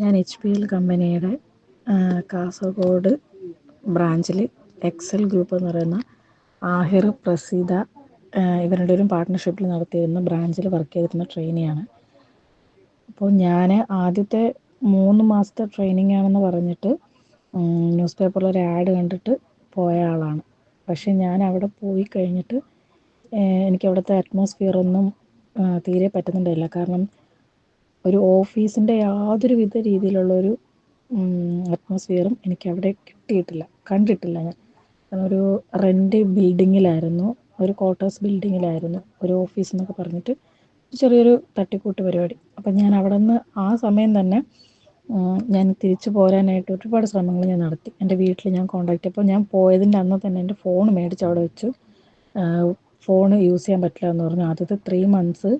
ഞാൻ H P L കമ്പനിയുടെ കാസർഗോഡ് ബ്രാഞ്ചിൽ എക്സൽ ഗ്രൂപ്പ് എന്ന് പറയുന്ന ആഹിർ പ്രസീത ഇവരുടെ ഒരു പാർട്ട്ണർഷിപ്പിൽ നടത്തിയിരുന്ന ബ്രാഞ്ചിൽ വർക്ക് ചെയ്തിരുന്ന ട്രെയിനിയാണ് അപ്പോൾ ഞാൻ ആദ്യത്തെ മൂന്ന് മാസത്തെ ട്രെയിനിങ് ആണെന്ന് പറഞ്ഞിട്ട് ന്യൂസ് പേപ്പറിൽ ഒരു ആഡ് കണ്ടിട്ട് പോയ ആളാണ്. പക്ഷേ ഞാൻ അവിടെ പോയി കഴിഞ്ഞിട്ട് എനിക്ക് അവിടുത്തെ അറ്റ്മോസ്ഫിയർ ഒന്നും തീരെ പറ്റുന്നുണ്ടായില്ല. കാരണം ഒരു ഓഫീസിന്റെ യാതൊരു വിധ രീതിയിലുള്ളൊരു അറ്റ്മോസ്ഫിയറും എനിക്ക് അവിടെ കിട്ടിയിട്ടില്ല. കണ്ടിട്ടില്ല ഞാൻ. കാരണം ഒരു റെന്റ് ബിൽഡിങ്ങിലായിരുന്നു ഒരു ക്വാർട്ടേഴ്സ് ബിൽഡിങ്ങിലായിരുന്നു ഒരു ഓഫീസ് എന്നൊക്കെ പറഞ്ഞിട്ട് ചെറിയൊരു തട്ടിക്കൂട്ട് പരിപാടി. അപ്പം ഞാൻ അവിടെ നിന്ന് ആ സമയം തന്നെ ഞാൻ തിരിച്ചു പോരാനായിട്ട് ഒരുപാട് ശ്രമങ്ങൾ ഞാൻ നടത്തി. എന്റെ വീട്ടിൽ ഞാൻ കോൺടാക്റ്റ് അപ്പോൾ ഞാൻ പോയതിന്റെ അന്ന് തന്നെ എന്റെ ഫോൺ മേടിച്ച് അവിടെ വെച്ചു. ഫോൺ യൂസ് ചെയ്യാൻ പറ്റില്ല എന്ന് പറഞ്ഞു. ആദ്യത്തെ ത്രീ മന്ത്സ്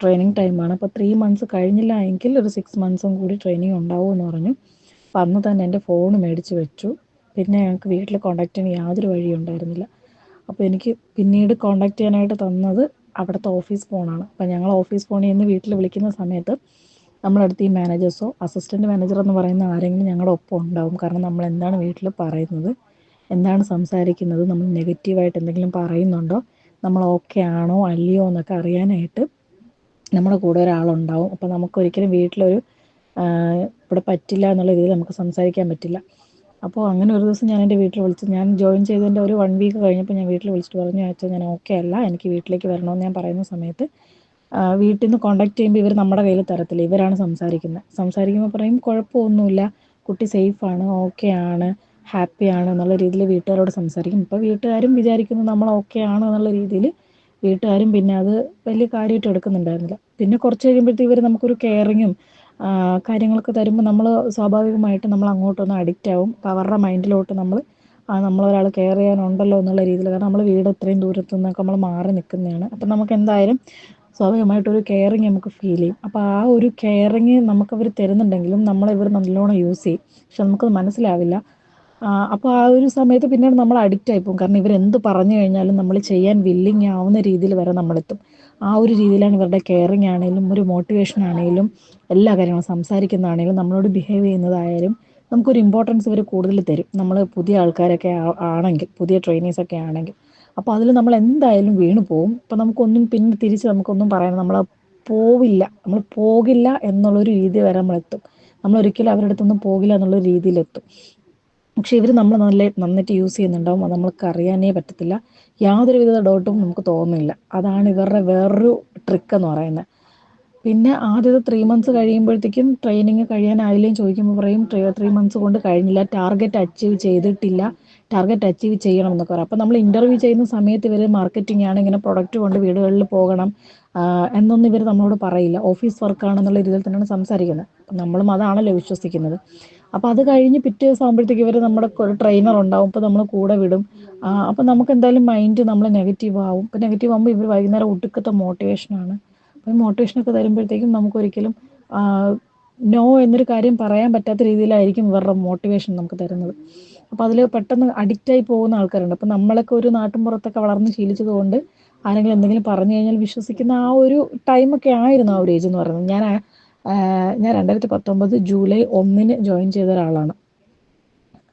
ട്രെയിനിങ് ടൈമാണ് അപ്പോൾ ത്രീ മന്ത്സ് കഴിഞ്ഞില്ല എങ്കിൽ ഒരു സിക്സ് മന്ത്സും കൂടി ട്രെയിനിങ് ഉണ്ടാവും എന്ന് പറഞ്ഞു. അപ്പം അന്ന് തന്നെ എന്റെ ഫോൺ മേടിച്ച് വെച്ചു. പിന്നെ ഞങ്ങൾക്ക് വീട്ടിൽ കോണ്ടാക്ട് ചെയ്യാൻ യാതൊരു വഴിയും ഉണ്ടായിരുന്നില്ല. അപ്പോൾ എനിക്ക് പിന്നീട് കോണ്ടാക്ട് ചെയ്യാനായിട്ട് തന്നത് അവിടുത്തെ ഓഫീസ് ഫോണാണ് അപ്പം ഞങ്ങൾ ഓഫീസ് ഫോണിൽ നിന്ന് വീട്ടിൽ വിളിക്കുന്ന സമയത്ത് നമ്മളടുത്ത് ഈ മാനേജേഴ്സോ അസിസ്റ്റന്റ് മാനേജർ എന്ന് പറയുന്ന ആരെങ്കിലും ഞങ്ങളുടെ ഒപ്പം ഉണ്ടാവും. കാരണം നമ്മൾ എന്താണ് വീട്ടിൽ പറയുന്നത് എന്താണ് സംസാരിക്കുന്നത് നമ്മൾ നെഗറ്റീവായിട്ട് എന്തെങ്കിലും പറയുന്നുണ്ടോ നമ്മൾ ഓക്കെ ആണോ അല്ലയോ എന്നൊക്കെ അറിയാനായിട്ട് നമ്മുടെ കൂടെ ഒരാളുണ്ടാവും. അപ്പോൾ നമുക്കൊരിക്കലും വീട്ടിലൊരു ഇവിടെ പറ്റില്ല എന്നുള്ള രീതിയിൽ നമുക്ക് സംസാരിക്കാൻ പറ്റില്ല. അപ്പോൾ അങ്ങനെ ഒരു ദിവസം ഞാൻ എന്റെ വീട്ടിൽ വിളിച്ചു ഞാൻ ജോയിൻ ചെയ്തതിന്റെ ഒരു വൺ വീക്ക് കഴിഞ്ഞപ്പോൾ ഞാൻ വീട്ടിൽ വിളിച്ചിട്ട് പറഞ്ഞു അച്ഛാ ഞാൻ ഓക്കെ അല്ല എനിക്ക് വീട്ടിലേക്ക് വരണമെന്ന് ഞാൻ പറയുന്ന സമയത്ത് വീട്ടിൽ നിന്ന് കോണ്ടാക്ട് ചെയ്യുമ്പോൾ ഇവർ നമ്മുടെ കയ്യിൽ തരത്തില്ല ഇവരാണ് സംസാരിക്കുന്നത്. സംസാരിക്കുമ്പോൾ പറയും കുഴപ്പമൊന്നുമില്ല കുട്ടി സേഫാണ് ഓക്കെ ആണ് ഹാപ്പി ആണ് എന്നുള്ള രീതിയിൽ വീട്ടുകാരോട് സംസാരിക്കും. ഇപ്പോൾ വീട്ടുകാരും വിചാരിക്കുന്നു നമ്മൾ ഓക്കെ ആണ് എന്നുള്ള രീതിയിൽ വീട്ടുകാരും പിന്നെ അത് വലിയ കാര്യമായിട്ട് എടുക്കുന്നുണ്ടായിരുന്നില്ല. പിന്നെ കുറച്ച് കഴിയുമ്പോഴത്തേക്ക് ഇവർ നമുക്കൊരു കെയറിങ്ങും കാര്യങ്ങളൊക്കെ തരുമ്പോൾ നമ്മൾ സ്വാഭാവികമായിട്ട് നമ്മൾ അങ്ങോട്ടൊന്ന് അഡിക്റ്റ് ആവും. അവരുടെ മൈൻഡിലോട്ട് നമ്മൾ ആ നമ്മളൊരാൾ കെയർ ചെയ്യാനുണ്ടല്ലോ എന്നുള്ള രീതിയിൽ കാരണം നമ്മൾ വീട് ഇത്രയും ദൂരത്തു നിന്നൊക്കെ നമ്മൾ മാറി നിൽക്കുന്നതാണ് അപ്പം നമുക്ക് എന്തായാലും സ്വാഭാവികമായിട്ടൊരു കെയറിങ് നമുക്ക് ഫീൽ ചെയ്യും. അപ്പോൾ ആ ഒരു കെയറിങ് നമുക്കവർ തരുന്നുണ്ടെങ്കിലും നമ്മളിവർ നല്ലോണം യൂസ് ചെയ്യും. പക്ഷെ നമുക്കത് മനസ്സിലാവില്ല. അപ്പോൾ ആ ഒരു സമയത്ത് പിന്നീട് നമ്മൾ അഡിക്റ്റ് ആയിപ്പോകും കാരണം ഇവരെന്ത് പറഞ്ഞു കഴിഞ്ഞാലും നമ്മൾ ചെയ്യാൻ വില്ലിങ് ആവുന്ന രീതിയിൽ വരെ നമ്മളെത്തും. ആ ഒരു രീതിയിലാണ് ഇവരുടെ കെയറിങ് ആണെങ്കിലും ഒരു മോട്ടിവേഷൻ ആണെങ്കിലും എല്ലാ കാര്യങ്ങളും സംസാരിക്കുന്നതാണെങ്കിലും നമ്മളോട് ബിഹേവ് ചെയ്യുന്നതായാലും നമുക്കൊരു ഇമ്പോർട്ടൻസ് ഇവർ കൂടുതൽ തരും. നമ്മൾ പുതിയ ആൾക്കാരൊക്കെ ആണെങ്കിൽ പുതിയ ട്രെയിനീസൊക്കെ ആണെങ്കിൽ. അപ്പോൾ അതിൽ നമ്മൾ എന്തായാലും വീണ് പോകും അപ്പോൾ നമുക്കൊന്നും പിന്നെ തിരിച്ച് നമുക്കൊന്നും പറയാൻ നമ്മൾ പോവില്ല. നമ്മൾ പോകില്ല എന്നുള്ളൊരു രീതി വരെ നമ്മളെത്തും നമ്മൾ ഒരിക്കലും അവരുടെ അടുത്തൊന്നും പോകില്ല എന്നുള്ള രീതിയിലെത്തും പക്ഷെ ഇവർ നമ്മൾ നല്ല നന്നായിട്ട് യൂസ് ചെയ്യുന്നുണ്ടാവും. അത് നമ്മൾക്ക് അറിയാനേ പറ്റത്തില്ല. യാതൊരു വിധ ഡൗട്ടും നമുക്ക് തോന്നുന്നില്ല. അതാണ് ഇവരുടെ വേറൊരു ട്രിക്ക് എന്ന് പറയുന്നത്. പിന്നെ ആദ്യത്തെ ത്രീ മന്ത്സ് കഴിയുമ്പോഴത്തേക്കും ട്രെയിനിങ് ആയില്ലേ ചോദിക്കുമ്പോൾ പറയും ത്രീ മന്ത്സ് കൊണ്ട് കഴിഞ്ഞില്ല. ടാർഗറ്റ് അച്ചീവ് ചെയ്തിട്ടില്ല. ടാർഗറ്റ് അച്ചീവ് ചെയ്യണം എന്നൊക്കെ പറയും. അപ്പോൾ നമ്മൾ ഇന്റർവ്യൂ ചെയ്യുന്ന സമയത്ത് ഇവർ മാർക്കറ്റിംഗ് ആണ് ഇങ്ങനെ പ്രൊഡക്റ്റ് കൊണ്ട് വീടുകളിൽ പോകണം എന്നൊന്നും ഇവർ നമ്മളോട് പറയില്ല. ഓഫീസ് വർക്കാണെന്നുള്ള രീതിയിൽ തന്നെയാണ് സംസാരിക്കുന്നത്. നമ്മളും അതാണല്ലോ വിശ്വസിക്കുന്നത്. അപ്പോൾ അത് കഴിഞ്ഞ് പിറ്റേ ദിവസം ആകുമ്പോഴത്തേക്ക് ഇവർ നമ്മുടെ ഒരു ട്രെയിനർ ഉണ്ടാവും. അപ്പൊ നമ്മൾ കൂടെ വിടും. അപ്പൊ നമുക്ക് എന്തായാലും മൈൻഡ് നമ്മൾ നെഗറ്റീവ് ആവും. ഇപ്പൊ നെഗറ്റീവ് ആകുമ്പോൾ ഇവർ വൈകുന്നേരം ഒടുക്കത്തെ മോട്ടിവേഷനാണ് അപ്പൊ മോട്ടിവേഷനൊക്കെ തരുമ്പോഴത്തേക്കും നമുക്ക് ഒരിക്കലും നോ എന്നൊരു കാര്യം പറയാൻ പറ്റാത്ത രീതിയിലായിരിക്കും ഇവരുടെ മോട്ടിവേഷൻ നമുക്ക് തരുന്നത്. അപ്പോൾ അതിൽ പെട്ടെന്ന് അഡിക്റ്റായി പോകുന്ന ആൾക്കാരുണ്ട്. അപ്പോൾ നമ്മളൊക്കെ ഒരു നാട്ടിൻ പുറത്തൊക്കെ വളർന്ന് ശീലിച്ചതുകൊണ്ട് ആരെങ്കിലും എന്തെങ്കിലും പറഞ്ഞു കഴിഞ്ഞാൽ വിശ്വസിക്കുന്ന ആ ഒരു ടൈമൊക്കെ ആയിരുന്നു ആ ഒരു ഏജ് എന്ന് പറയുന്നത്. ഞാൻ ഞാൻ രണ്ടായിരത്തി പത്തൊമ്പത് ജൂലൈ ഒന്നിന് ജോയിൻ ചെയ്ത ഒരാളാണ്.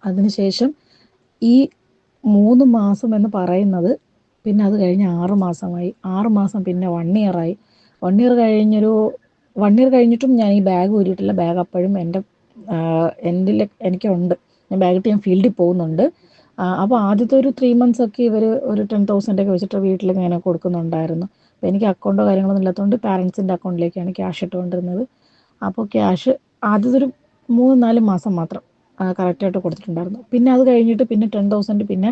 അതിനുശേഷം ഈ മൂന്ന് മാസം എന്ന് പറയുന്നത് പിന്നെ അത് കഴിഞ്ഞ് ആറ് മാസമായി. ആറ് മാസം പിന്നെ വൺ ഇയറായി വൺ ഇയർ കഴിഞ്ഞൊരു വൺ ഇയർ കഴിഞ്ഞിട്ടും ഞാൻ ഈ ബാഗ് ഊരിയിട്ടില്ല. ബാഗ് അപ്പോഴും എന്റെ എന്റെ എനിക്കുണ്ട്. ഞാൻ ബാഗിട്ട് ഞാൻ ഫീൽഡിൽ പോകുന്നുണ്ട്. അപ്പോൾ ആദ്യത്തെ ഒരു ത്രീ മന്ത്സ് ഒക്കെ ഇവർ ഒരു ടെൻ തൗസൻഡ് ഒക്കെ വെച്ചിട്ട് വീട്ടിൽ ഇങ്ങനെ കൊടുക്കുന്നുണ്ടായിരുന്നു. അപ്പോൾ എനിക്ക് അക്കൗണ്ടോ കാര്യങ്ങളൊന്നും ഇല്ലാത്തതുകൊണ്ട് പാരൻസിന്റെ അക്കൗണ്ടിലേക്കാണ് ക്യാഷ് ഇട്ടുകൊണ്ടിരുന്നത്. അപ്പോൾ ക്യാഷ് ആദ്യത്തെ ഒരു മൂന്ന് നാല് മാസം മാത്രം കറക്റ്റായിട്ട് കൊടുത്തിട്ടുണ്ടായിരുന്നു. പിന്നെ അത് കഴിഞ്ഞിട്ട് പിന്നെ ടെൻ തൗസൻഡ് പിന്നെ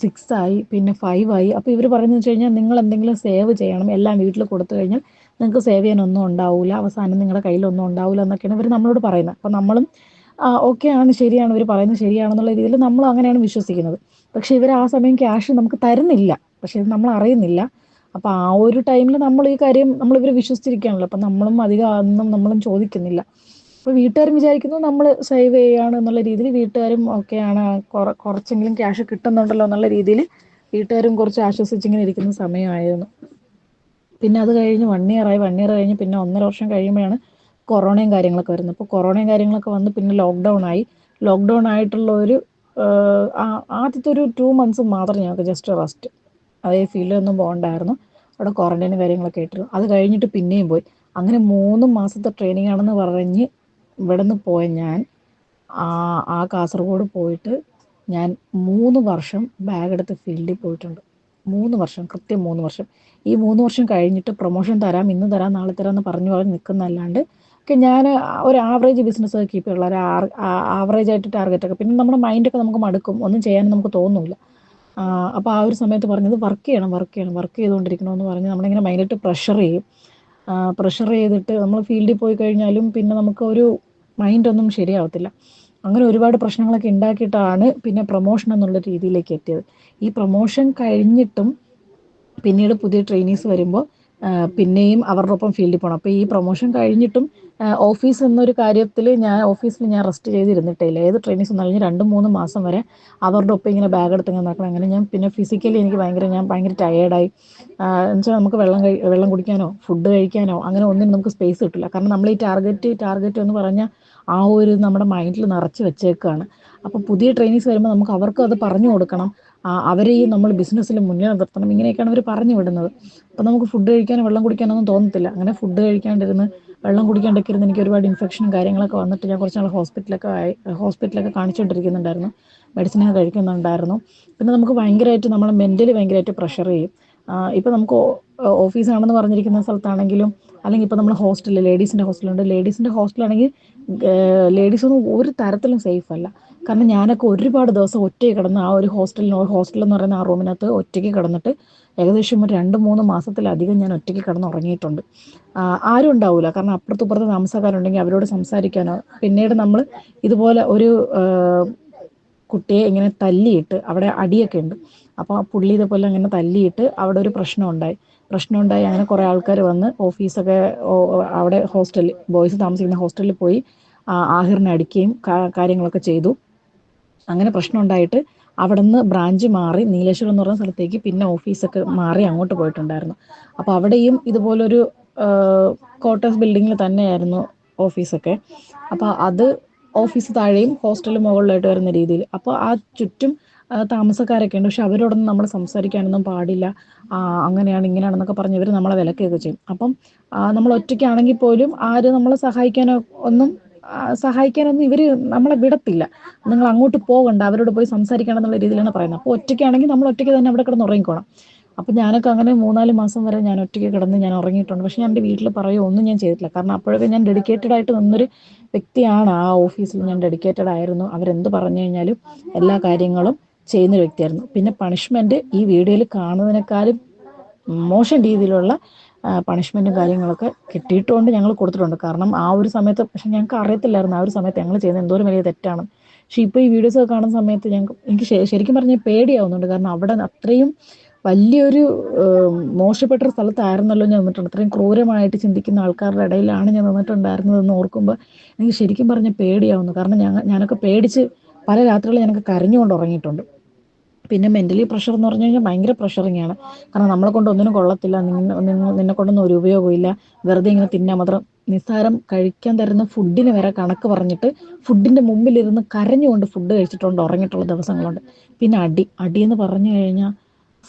സിക്സ് ആയി പിന്നെ ഫൈവ് ആയി. അപ്പോൾ ഇവർ പറയുന്നത് വെച്ച് കഴിഞ്ഞാൽ നിങ്ങൾ എന്തെങ്കിലും സേവ് ചെയ്യണം എല്ലാം വീട്ടിൽ കൊടുത്തു കഴിഞ്ഞാൽ നിങ്ങൾക്ക് സേവ് ചെയ്യാനൊന്നും ഉണ്ടാവില്ല അവസാനം നിങ്ങളുടെ കയ്യിലൊന്നും ഉണ്ടാവില്ല എന്നൊക്കെയാണ് ഇവർ നമ്മളോട് പറയുന്നത്. അപ്പോൾ നമ്മളും ഓക്കെ ആണ് ശരിയാണ് ഇവർ പറയുന്നത് ശരിയാണെന്നുള്ള രീതിയിൽ നമ്മൾ അങ്ങനെയാണ് വിശ്വസിക്കുന്നത്. പക്ഷെ ഇവർ ആ സമയം ക്യാഷ് നമുക്ക് തരുന്നില്ല. പക്ഷെ നമ്മൾ അറിയുന്നില്ല. അപ്പോൾ ആ ഒരു ടൈമിൽ നമ്മൾ ഈ കാര്യം നമ്മൾ ഇവർ വിശ്വസിച്ചിരിക്കുകയാണല്ലോ. അപ്പം നമ്മളും അധികം ഒന്നും നമ്മളും ചോദിക്കുന്നില്ല. അപ്പോൾ വീട്ടുകാരും വിചാരിക്കുന്നു നമ്മൾ സേവ് ചെയ്യുകയാണ് എന്നുള്ള രീതിയിൽ വീട്ടുകാരും ഓക്കെയാണ് കുറച്ചെങ്കിലും ക്യാഷ് കിട്ടുന്നുണ്ടല്ലോ എന്നുള്ള രീതിയിൽ വീട്ടുകാരും കുറച്ച് ആശ്വസിച്ചിങ്ങനെ ഇരിക്കുന്ന സമയമായിരുന്നു. പിന്നെ അത് കഴിഞ്ഞ് വൺ ഇയർ ആയി. വൺ ഇയർ കഴിഞ്ഞ് പിന്നെ ഒന്നര വർഷം കഴിയുമ്പോഴാണ് കൊറോണയും കാര്യങ്ങളൊക്കെ വരുന്നത് അപ്പോൾ കൊറോണയും കാര്യങ്ങളൊക്കെ വന്ന് പിന്നെ ലോക്ക്ഡൗൺ ആയി. ലോക്ക്ഡൗൺ ആയിട്ടുള്ള ഒരു ആദ്യത്തെ ഒരു ടു മന്ത്സ് മാത്രം ഞങ്ങൾക്ക് ജസ്റ്റ് റെസ്റ്റ് അതേ ഫീൽഡിലൊന്നും പോകണ്ടായിരുന്നു. അവിടെ ക്വാറന്റൈൻ കാര്യങ്ങളൊക്കെ ഇട്ടിരുന്നു അത് കഴിഞ്ഞിട്ട് പിന്നെയും പോയി. അങ്ങനെ മൂന്ന് മാസത്തെ ട്രെയിനിങ് ആണെന്ന് പറഞ്ഞ് ഇവിടെ നിന്ന് പോയ ഞാൻ ആ കാസർഗോഡ് പോയിട്ട് ഞാൻ മൂന്ന് വർഷം ബാഗ് എടുത്ത് ഫീൽഡിൽ പോയിട്ടുണ്ട്. മൂന്ന് വർഷം കൃത്യം മൂന്ന് വർഷം. ഈ മൂന്ന് വർഷം കഴിഞ്ഞിട്ട് പ്രൊമോഷൻ തരാം ഇന്ന് തരാം നാളെ തരാം എന്ന് പറഞ്ഞു പറഞ്ഞ് നിൽക്കുന്നതല്ലാണ്ട് ഒക്കെ ഞാൻ ഒരു ആവറേജ് ബിസിനസ് കീപ്പ് ചെയ്യുള്ളൂ ഒരു ആവറേജ് ആയിട്ട് ടാർഗറ്റ് ഒക്കെ. പിന്നെ നമ്മുടെ മൈൻഡൊക്കെ നമുക്ക് മടുക്കും. ഒന്നും ചെയ്യാനും നമുക്ക് തോന്നുന്നില്ല അപ്പോൾ ആ ഒരു സമയത്ത് പറഞ്ഞത് വർക്ക് ചെയ്യണം വർക്ക് ചെയ്യണം വർക്ക് ചെയ്തുകൊണ്ടിരിക്കണമെന്ന് പറഞ്ഞ് നമ്മളിങ്ങനെ മൈൻഡിട്ട് പ്രഷർ ചെയ്യും. പ്രഷർ ചെയ്തിട്ട് നമ്മൾ ഫീൽഡിൽ പോയി കഴിഞ്ഞാലും പിന്നെ നമുക്ക് ഒരു മൈൻഡൊന്നും ശരിയാവത്തില്ല. അങ്ങനെ ഒരുപാട് പ്രശ്നങ്ങളൊക്കെ ഉണ്ടാക്കിയിട്ടാണ് പിന്നെ പ്രൊമോഷൻ എന്നുള്ള രീതിയിലേക്ക് എത്തിയത്. ഈ പ്രൊമോഷൻ കഴിഞ്ഞിട്ടും പിന്നീട് പുതിയ ട്രെയിനീസ് വരുമ്പോൾ പിന്നെയും അവരുടെ ഒപ്പം ഫീൽഡിൽ പോകണം അപ്പോൾ ഈ പ്രൊമോഷൻ കഴിഞ്ഞിട്ടും ഓഫീസ് എന്നൊരു കാര്യത്തിൽ ഞാൻ ഓഫീസിൽ ഞാൻ റെസ്റ്റ് ചെയ്തിരുന്നിട്ടില്ല ഏത് ട്രെയിനിങ്സ് വന്നു രണ്ട് മൂന്ന് മാസം വരെ അവരുടെ ഒപ്പം ഇങ്ങനെ ബാഗ് എടുത്ത് ഇങ്ങനെ നടക്കണം. അങ്ങനെ ഞാൻ പിന്നെ ഫിസിക്കലി എനിക്ക് ഭയങ്കര ഞാൻ ഭയങ്കര ടയേർഡായി എന്നുവെച്ചാൽ നമുക്ക് വെള്ളം കഴി വെള്ളം കുടിക്കാനോ ഫുഡ് കഴിക്കാനോ അങ്ങനെ ഒന്നിനും നമുക്ക് സ്പേസ് കിട്ടില്ല. കാരണം നമ്മൾ ഈ ടാർഗറ്റ് ടാർഗറ്റ് എന്ന് പറഞ്ഞാൽ ആ ഒരു നമ്മുടെ മൈൻഡിൽ നിറച്ച് വെച്ചേക്കാണ്. അപ്പോൾ പുതിയ ട്രെയിനിങ്സ് വരുമ്പോൾ നമുക്ക് അവർക്കും അത് പറഞ്ഞു കൊടുക്കണം. അവരെയും നമ്മൾ ബിസിനസ്സിൽ മുന്നിൽ നിർത്തണം. ഇങ്ങനെയൊക്കെയാണ് അവർ പറഞ്ഞു വിടുന്നത്. അപ്പോൾ നമുക്ക് ഫുഡ് കഴിക്കാനോ വെള്ളം കുടിക്കാനോ ഒന്നും തോന്നത്തില്ല. അങ്ങനെ ഫുഡ് കഴിക്കാണ്ടിരുന്ന് വെള്ളം കുടിക്കാണ്ടൊക്കെ ഇരുന്ന് എനിക്ക് ഒരുപാട് ഇൻഫെക്ഷനും കാര്യങ്ങളൊക്കെ വന്നിട്ട് ഞാൻ കുറച്ച് ഹോസ്പിറ്റലൊക്കെ ആയി ഹോസ്പിറ്റലൊക്കെ കാണിച്ചുകൊണ്ടിരിക്കുന്നുണ്ടായിരുന്നു മെഡിസിനൊക്കെ കഴിക്കുന്നുണ്ടായിരുന്നു. പിന്നെ നമുക്ക് ഭയങ്കരമായിട്ട് നമ്മൾ മെന്റലി ഭയങ്കരമായിട്ട് പ്രഷർ ചെയ്യും. ഇപ്പം നമുക്ക് ഓഫീസാണെന്ന് പറഞ്ഞിരിക്കുന്ന സ്ഥലത്താണെങ്കിലും അല്ലെങ്കിൽ ഇപ്പോൾ നമ്മൾ ഹോസ്റ്റലിൽ ലേഡീസിന്റെ ഹോസ്റ്റലുണ്ട് ലേഡീസിന്റെ ഹോസ്റ്റലാണെങ്കിൽ ലേഡീസൊന്നും ഒരു തരത്തിലും സേഫ് അല്ല. കാരണം ഞാനൊക്കെ ഒരുപാട് ദിവസം ഒറ്റയ്ക്ക് കിടന്ന് ആ ഒരു ഹോസ്റ്റലിൽ ഹോസ്റ്റൽ എന്ന് പറയുന്ന ആ റൂമിനകത്ത് ഒറ്റയ്ക്ക് കിടന്നിട്ട് ഏകദേശം ഒരു രണ്ട് മൂന്ന് മാസത്തിലധികം ഞാൻ ഒറ്റയ്ക്ക് കിടന്ന് ഉറങ്ങിയിട്ടുണ്ട്. ആരും ഉണ്ടാവില്ല കാരണം അപ്പുറത്ത് ഇപ്പുറത്ത് താമസക്കാരുണ്ടെങ്കിൽ അവരോട് സംസാരിക്കാനോ പിന്നീട് നമ്മൾ ഇതുപോലെ ഒരു കുട്ടിയെ ഇങ്ങനെ തല്ലിയിട്ട് അവിടെ അടിയൊക്കെ ഉണ്ട്. അപ്പോൾ ആ പുള്ളി ഇതേപോലെ അങ്ങനെ തല്ലിയിട്ട് അവിടെ ഒരു പ്രശ്നം ഉണ്ടായി. പ്രശ്നം ഉണ്ടായി അങ്ങനെ കുറേ ആൾക്കാർ വന്ന് ഓഫീസൊക്കെ അവിടെ ഹോസ്റ്റലിൽ ബോയ്സ് താമസിക്കുന്ന ഹോസ്റ്റലിൽ പോയി ആഹിറിനെ അടിക്കുകയും കാര്യങ്ങളൊക്കെ ചെയ്തു. അങ്ങനെ പ്രശ്നം ഉണ്ടായിട്ട് അവിടെ നിന്ന് ബ്രാഞ്ച് മാറി നീലേശ്വരം എന്ന് പറഞ്ഞ സ്ഥലത്തേക്ക് പിന്നെ ഓഫീസൊക്കെ മാറി അങ്ങോട്ട് പോയിട്ടുണ്ടായിരുന്നു. അപ്പോൾ അവിടെയും ഇതുപോലൊരു ക്വാർട്ടേഴ്സ് ബിൽഡിങ്ങിൽ തന്നെയായിരുന്നു ഓഫീസൊക്കെ. അപ്പോൾ അത് ഓഫീസ് താഴെയും ഹോസ്റ്റൽ മുകളിലായിട്ട് വരുന്ന രീതിയിൽ. അപ്പോൾ ആ ചുറ്റും താമസക്കാരൊക്കെ ഉണ്ട്. പക്ഷെ അവരോടൊന്നും നമ്മൾ സംസാരിക്കാനൊന്നും പാടില്ല. അങ്ങനെയാണ് ഇങ്ങനെയാണെന്നൊക്കെ പറഞ്ഞ് ഇവർ നമ്മളെ വിലക്കുകയൊക്കെ ചെയ്യും. അപ്പം നമ്മൾ ഒറ്റയ്ക്കാണെങ്കിൽ പോലും ആര് നമ്മളെ സഹായിക്കാനോ ഒന്നും സഹായിക്കാനൊന്നും ഇവർ നമ്മളെ വിടത്തില്ല. നിങ്ങൾ അങ്ങോട്ട് പോകണ്ട. അവരോട് പോയി സംസാരിക്കണം എന്നുള്ള രീതിയിലാണ് പറയുന്നത്. അപ്പോൾ ഒറ്റയ്ക്കാണെങ്കിൽ നമ്മൾ ഒറ്റയ്ക്ക് തന്നെ അവിടെ കിടന്ന് ഉറങ്ങിക്കോണം. അപ്പം ഞാനൊക്കെ അങ്ങനെ മൂന്നാൽ മാസം വരെ ഞാൻ ഒറ്റയ്ക്ക് കിടന്ന് ഞാൻ ഉറങ്ങിയിട്ടുണ്ട്. പക്ഷെ ഞാൻ എന്റെ വീട്ടിൽ പറയുകയോ ഒന്നും ഞാൻ ചെയ്തിട്ടില്ല. കാരണം അപ്പോഴൊക്കെ ഞാൻ ഡെഡിക്കേറ്റഡ് ആയിട്ട് നിന്നൊരു വ്യക്തിയാണ് ആ ഓഫീസിൽ ഞാൻ ഡെഡിക്കേറ്റഡ് ആയിരുന്നു. അവരെന്ത് പറഞ്ഞു കഴിഞ്ഞാലും എല്ലാ കാര്യങ്ങളും ചെയ്യുന്നൊരു വ്യക്തിയായിരുന്നു. പിന്നെ പണിഷ്മെന്റ് ഈ വീഡിയോയിൽ കാണുന്നതിനേക്കാളും മോശം രീതിയിലുള്ള പണിഷ്മെന്റും കാര്യങ്ങളൊക്കെ കിട്ടിയിട്ടുകൊണ്ട് ഞങ്ങൾ കൊടുത്തിട്ടുണ്ട്. കാരണം ആ ഒരു സമയത്ത് പക്ഷെ ഞങ്ങൾക്ക് അറിയത്തില്ലായിരുന്നു ആ ഒരു സമയത്ത് ഞങ്ങൾ ചെയ്യുന്നത് എന്തോരം വലിയ തെറ്റാണ്. പക്ഷെ ഇപ്പോൾ ഈ വീഡിയോസ് ഒക്കെ കാണുന്ന സമയത്ത് ഞങ്ങൾക്ക് എനിക്ക് ശരിക്കും പറഞ്ഞാൽ പേടിയാവുന്നുണ്ട്. കാരണം അവിടെ അത്രയും വലിയൊരു മോശപ്പെട്ടൊരു സ്ഥലത്തായിരുന്നല്ലോ ഞാൻ നിന്നിട്ടുണ്ട്. അത്രയും ക്രൂരമായിട്ട് ചിന്തിക്കുന്ന ആൾക്കാരുടെ ഇടയിലാണ് ഞാൻ നിന്നിട്ടുണ്ടായിരുന്നതെന്ന് ഓർക്കുമ്പോൾ എനിക്ക് ശരിക്കും പറഞ്ഞാൽ പേടിയാവുന്നു. കാരണം ഞാൻ ഞാനൊക്കെ പേടിച്ച് പല രാത്രികളും ഞാനൊക്കെ കരഞ്ഞുകൊണ്ട് ഉറങ്ങിയിട്ടുണ്ട്. പിന്നെ മെന്റലി പ്രഷർ എന്ന് പറഞ്ഞു കഴിഞ്ഞാൽ ഭയങ്കര പ്രഷറിങ്ങാണ് കാരണം നമ്മളെ കൊണ്ട് ഒന്നിനും കൊള്ളത്തില്ല. നിന്നെ കൊണ്ടൊന്നും ഒരു ഉപയോഗമില്ല വെറുതെ ഇങ്ങനെ തിന്നാൻ മാത്രം. നിസ്സാരം കഴിക്കാൻ തരുന്ന ഫുഡിന് വരെ കണക്ക് പറഞ്ഞിട്ട് ഫുഡിന്റെ മുമ്പിലിരുന്ന് കരഞ്ഞുകൊണ്ട് ഫുഡ് കഴിച്ചിട്ടുണ്ട് ഉറങ്ങിയിട്ടുള്ള ദിവസങ്ങളുണ്ട്. പിന്നെ അടി. അടി എന്ന് പറഞ്ഞു കഴിഞ്ഞാൽ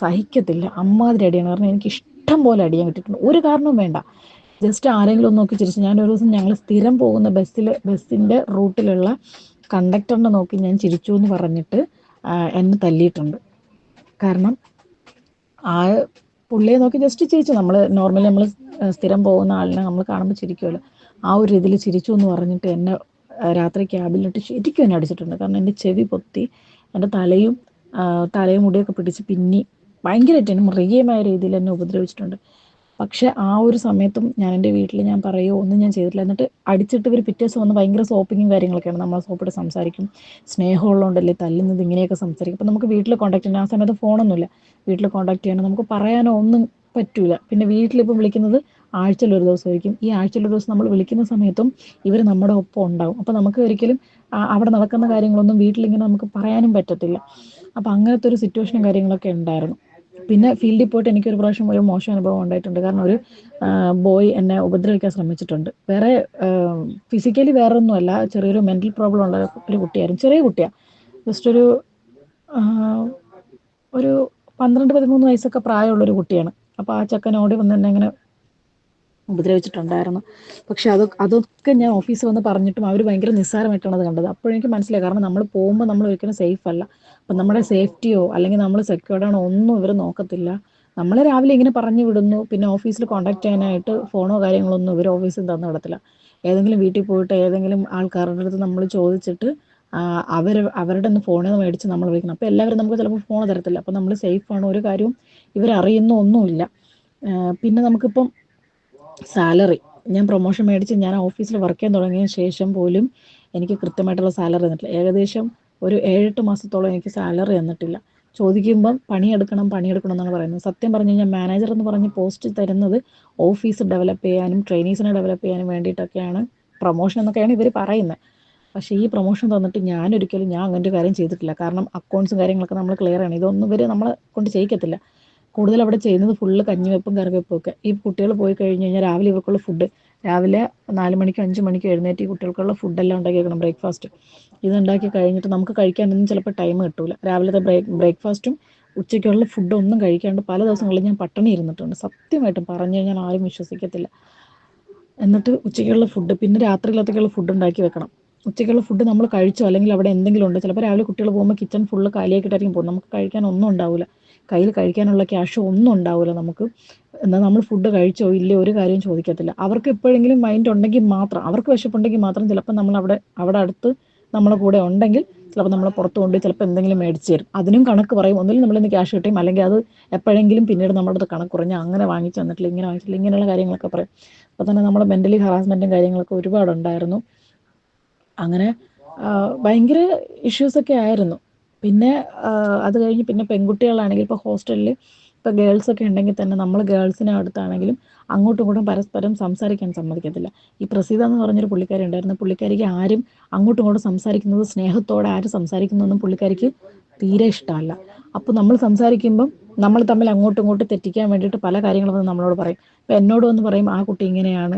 സഹിക്കത്തില്ല. അമ്മാതിരി അടിയാണ്. കാരണം എനിക്ക് ഇഷ്ടം പോലെ അടിയാൻ കിട്ടിയിട്ടുണ്ട്. ഒരു കാരണവും വേണ്ട. ജസ്റ്റ് ആരെങ്കിലും ഒന്ന് നോക്കി ചിരിച്ചു. ഞാൻ ഒരു ദിവസം ഞങ്ങൾ സ്ഥിരം പോകുന്ന ബസ്സിൽ ബസ്സിന്റെ റൂട്ടിലുള്ള കണ്ടക്ടറിനെ നോക്കി ഞാൻ ചിരിച്ചു എന്ന് പറഞ്ഞിട്ട് എന്നെ തല്ലിയിട്ടുണ്ട്. കാരണം ആ പുള്ളിയെ നോക്കി ജസ്റ്റ് ചിരിച്ചു. നമ്മൾ നോർമലി നമ്മൾ സ്ഥിരം പോകുന്ന ആളിനെ നമ്മൾ കാണുമ്പോൾ ചിരിക്കുമല്ലോ ആ ഒരു രീതിയിൽ ചിരിച്ചു എന്ന് പറഞ്ഞിട്ട് എന്നെ രാത്രി ക്യാബിലിട്ട് ശരിക്കും എന്നെ അടിച്ചിട്ടുണ്ട്. കാരണം എന്റെ ചെവി പൊത്തി എന്റെ തലയും തലയും മുടിയൊക്കെ പിടിച്ച് പിന്നി ഭയങ്കരമായിട്ട് എന്നെ മൃഗീയമായ രീതിയിൽ എന്നെ ഉപദ്രവിച്ചിട്ടുണ്ട്. പക്ഷെ ആ ഒരു സമയത്തും ഞാൻ എന്റെ വീട്ടിൽ ഞാൻ പറയുമോ ഒന്നും ഞാൻ ചെയ്തിട്ടില്ല. എന്നിട്ട് അടിച്ചിട്ട് ഇവർ പിറ്റേ ദിവസം വന്ന് ഭയങ്കര സോപ്പിങ്ങും കാര്യങ്ങളൊക്കെയാണ് നമ്മൾ സോപ്പിട്ട് സംസാരിക്കും. സ്നേഹമുള്ളതുകൊണ്ടല്ലേ തല്ലുന്നത് ഇങ്ങനെയൊക്കെ സംസാരിക്കും. അപ്പം നമുക്ക് വീട്ടിൽ കോൺടാക്ട് ചെയ്യണം ആ സമയത്ത് ഫോണൊന്നുമില്ല. വീട്ടിൽ കോൺടാക്ട് ചെയ്യണം നമുക്ക് പറയാനോ ഒന്നും പറ്റൂല. പിന്നെ വീട്ടിലിപ്പോൾ വിളിക്കുന്നത് ആഴ്ചയിൽ ഒരു ദിവസമായിരിക്കും. ഈ ആഴ്ചയിൽ ഒരു ദിവസം നമ്മൾ വിളിക്കുന്ന സമയത്തും ഇവർ നമ്മുടെ ഒപ്പം ഉണ്ടാവും. അപ്പോൾ നമുക്ക് ഒരിക്കലും അവിടെ നടക്കുന്ന കാര്യങ്ങളൊന്നും വീട്ടിലിങ്ങനെ നമുക്ക് പറയാനും പറ്റത്തില്ല. അപ്പോൾ അങ്ങനത്തെ ഒരു സിറ്റുവേഷനും കാര്യങ്ങളൊക്കെ ഉണ്ടായിരുന്നു. പിന്നെ ഫീൽഡിൽ പോയിട്ട് എനിക്കൊരു പ്രാവശ്യം ഒരു മോശം അനുഭവം ഉണ്ടായിട്ടുണ്ട്. കാരണം ഒരു ബോയ് എന്നെ ഉപദ്രവിക്കാൻ ശ്രമിച്ചിട്ടുണ്ട്. വേറെ ഫിസിക്കലി വേറൊന്നുമല്ല. ചെറിയൊരു മെന്റൽ പ്രോബ്ലം ഉള്ള ഒരു കുട്ടിയായിരുന്നു. ചെറിയ കുട്ടിയാണ് ജസ്റ്റ് ഒരു ഒരു പന്ത്രണ്ട് പതിമൂന്ന് വയസ്സൊക്കെ പ്രായമുള്ളൊരു കുട്ടിയാണ്. അപ്പോൾ ആ ചക്കനോടി വന്ന് എന്നെ ഇങ്ങനെ ഉപദ്രവിച്ചിട്ടുണ്ടായിരുന്നു. പക്ഷെ അത് അതൊക്കെ ഞാൻ ഓഫീസിൽ വന്ന് പറഞ്ഞിട്ടും അവർ ഭയങ്കര നിസ്സാരമായിട്ടാണ് അത് കണ്ടത്. അപ്പോഴെനിക്ക് മനസ്സിലായി. കാരണം നമ്മൾ പോകുമ്പോൾ നമ്മൾ ഒരിക്കലും സേഫ് അല്ല. അപ്പം നമ്മുടെ സേഫ്റ്റിയോ അല്ലെങ്കിൽ നമ്മൾ സെക്യൂർഡാണോ ഒന്നും ഇവർ നോക്കത്തില്ല. നമ്മളെ രാവിലെ ഇങ്ങനെ പറഞ്ഞു വിടുന്നു. പിന്നെ ഓഫീസിൽ കോൺടാക്ട് ചെയ്യാനായിട്ട് ഫോണോ കാര്യങ്ങളൊന്നും ഇവർ ഓഫീസിൽ തന്നു വിടത്തില്ല. ഏതെങ്കിലും വീട്ടിൽ പോയിട്ട് ഏതെങ്കിലും ആൾക്കാരുടെ അടുത്ത് നമ്മൾ ചോദിച്ചിട്ട് അവർ അവരുടെ ഒന്ന് ഫോണിൽ നിന്ന് മേടിച്ച് നമ്മൾ വിളിക്കണം. അപ്പോൾ എല്ലാവരും നമുക്ക് ചിലപ്പോൾ ഫോൺ തരത്തില്ല. അപ്പോൾ നമ്മൾ സേഫ് ആണ്. ഒരു കാര്യവും ഇവരറിയുന്ന ഒന്നുമില്ല പിന്നെ നമുക്കിപ്പം സാലറി. ഞാൻ പ്രൊമോഷൻ മേടിച്ച് ഞാൻ ഓഫീസിൽ വർക്ക് ചെയ്യാൻ തുടങ്ങിയ ശേഷം പോലും എനിക്ക് കൃത്യമായിട്ടുള്ള സാലറി തന്നിട്ടില്ല. ഏകദേശം ഒരു ഏഴെട്ട് മാസത്തോളം എനിക്ക് സാലറി തന്നിട്ടില്ല. ചോദിക്കുമ്പം പണിയെടുക്കണം പണിയെടുക്കണം എന്നാണ് പറയുന്നത്. സത്യം പറഞ്ഞു കഴിഞ്ഞാൽ മാനേജർ എന്ന് പറഞ്ഞ് പോസ്റ്റ് തരുന്നത് ഓഫീസ് ഡെവലപ്പ് ചെയ്യാനും ട്രെയിനീസിനെ ഡെവലപ്പ് ചെയ്യാനും വേണ്ടിയിട്ടൊക്കെയാണ് പ്രൊമോഷൻ എന്നൊക്കെയാണ് ഇവർ പറയുന്നത്. പക്ഷേ ഈ പ്രൊമോഷൻ തന്നിട്ട് ഞാൻ ഒരിക്കലും ഞാൻ അങ്ങനെ ഒരു കാര്യം ചെയ്തിട്ടില്ല. കാരണം അക്കൗണ്ട്സും കാര്യങ്ങളൊക്കെ നമ്മൾ ക്ലിയർ ആണ് ഇതൊന്നും ഇവർ നമ്മളെ കൊണ്ട് ചെയ്യിക്കത്തില്ല. കൂടുതൽ അവിടെ ചെയ്യുന്നത് ഫുള്ള് കഞ്ഞിവെപ്പും കറിവെപ്പും ഒക്കെ. ഈ കുട്ടികൾ പോയി കഴിഞ്ഞ് കഴിഞ്ഞാൽ രാവിലെ ഇവർക്കുള്ള ഫുഡ് രാവിലെ നാല് മണിക്കോ അഞ്ച് മണിക്കോ എഴുന്നേറ്റ് ഈ കുട്ടികൾക്കുള്ള ഫുഡെല്ലാം ഉണ്ടാക്കി വെക്കണം ബ്രേക്ക്ഫാസ്റ്റ് ഇത് ഉണ്ടാക്കി കഴിഞ്ഞിട്ട് നമുക്ക് കഴിക്കാനൊന്നും ചിലപ്പോൾ ടൈം കിട്ടൂല. രാവിലത്തെ ബ്രേക്ക് ബ്രേക്ക്ഫാസ്റ്റും ഉച്ചയ്ക്കുള്ള ഫുഡൊന്നും കഴിക്കാണ്ട് പല ദിവസങ്ങളിൽ ഞാൻ പട്ടണി ഇരുന്നിട്ടുണ്ട്. സത്യമായിട്ടും പറഞ്ഞു കഴിഞ്ഞാൽ ആരും വിശ്വസിക്കത്തില്ല. എന്നിട്ട് ഉച്ചയ്ക്കുള്ള ഫുഡ് പിന്നെ രാത്രിയിലത്തേക്കുള്ള ഫുഡ് ഉണ്ടാക്കി വെക്കണം. ഉച്ചയ്ക്കുള്ള ഫുഡ് നമ്മൾ കഴിച്ചോ? അല്ലെങ്കിൽ അവിടെ എന്തെങ്കിലും ഉണ്ട്? ചിലപ്പോൾ രാവിലെ കുട്ടികൾ പോകുമ്പോൾ കിച്ചൺ ഫുള്ള് കാലിയാക്കിയിട്ടായിരിക്കും പോകും നമുക്ക് കഴിക്കാൻ ഒന്നും ഉണ്ടാവില്ല കയ്യിൽ കഴിക്കാനുള്ള ക്യാഷ് ഒന്നും ഉണ്ടാവില്ല നമുക്ക്. എന്നാൽ നമ്മൾ ഫുഡ് കഴിച്ചോ ഇല്ലയോ ഒരു കാര്യം ചോദിക്കത്തില്ല. അവർക്ക് എപ്പോഴെങ്കിലും മൈൻഡ് ഉണ്ടെങ്കിൽ മാത്രം അവർക്ക് വിശപ്പുണ്ടെങ്കിൽ മാത്രം ചിലപ്പോൾ നമ്മൾ അവിടെ അവിടെ അടുത്ത് നമ്മളെ കൂടെ ഉണ്ടെങ്കിൽ ചിലപ്പോൾ നമ്മളെ പുറത്ത് കൊണ്ട് ചിലപ്പോൾ എന്തെങ്കിലും മേടിച്ച് തരും. അതിനും കണക്ക് പറയും. ഒന്നിലും നമ്മളിന്ന് ക്യാഷ് കിട്ടും അല്ലെങ്കിൽ അത് എപ്പോഴെങ്കിലും പിന്നീട് നമ്മുടെ അടുത്ത് കണക്ക് കുറഞ്ഞ് അങ്ങനെ വാങ്ങിച്ച് തന്നിട്ടില്ല ഇങ്ങനെ വാങ്ങിച്ചില്ല ഇങ്ങനെയുള്ള കാര്യങ്ങളൊക്കെ പറയും. അപ്പോൾ തന്നെ നമ്മുടെ മെന്റലി ഹറാസ്മെന്റും കാര്യങ്ങളൊക്കെ ഒരുപാടുണ്ടായിരുന്നു. അങ്ങനെ ഭയങ്കര ഇഷ്യൂസൊക്കെ ആയിരുന്നു. പിന്നെ അത് കഴിഞ്ഞ് പിന്നെ പെൺകുട്ടികളാണെങ്കിൽ ഇപ്പോൾ ഹോസ്റ്റലിൽ ഇപ്പോൾ ഗേൾസൊക്കെ ഉണ്ടെങ്കിൽ തന്നെ നമ്മൾ ഗേൾസിനെ അടുത്താണെങ്കിലും അങ്ങോട്ടും ഇങ്ങോട്ടും പരസ്പരം സംസാരിക്കാൻ സമ്മതിക്കത്തില്ല. ഈ പ്രസീത എന്ന് പറഞ്ഞൊരു പുള്ളിക്കാരി ഉണ്ടായിരുന്നു. പുള്ളിക്കാരിക്ക് ആരും അങ്ങോട്ടും ഇങ്ങോട്ടും സംസാരിക്കുന്നത് സ്നേഹത്തോടെ ആരും സംസാരിക്കുന്നതൊന്നും പുള്ളിക്കാരിക്ക് തീരെ ഇഷ്ടമല്ല. അപ്പോൾ നമ്മൾ സംസാരിക്കുമ്പം നമ്മൾ തമ്മിൽ അങ്ങോട്ടും ഇങ്ങോട്ടും തെറ്റിക്കാൻ വേണ്ടിയിട്ട് പല കാര്യങ്ങളും നമ്മളോട് പറയും. ഇപ്പം എന്നോട് വന്ന് പറയും ആ കുട്ടി ഇങ്ങനെയാണ്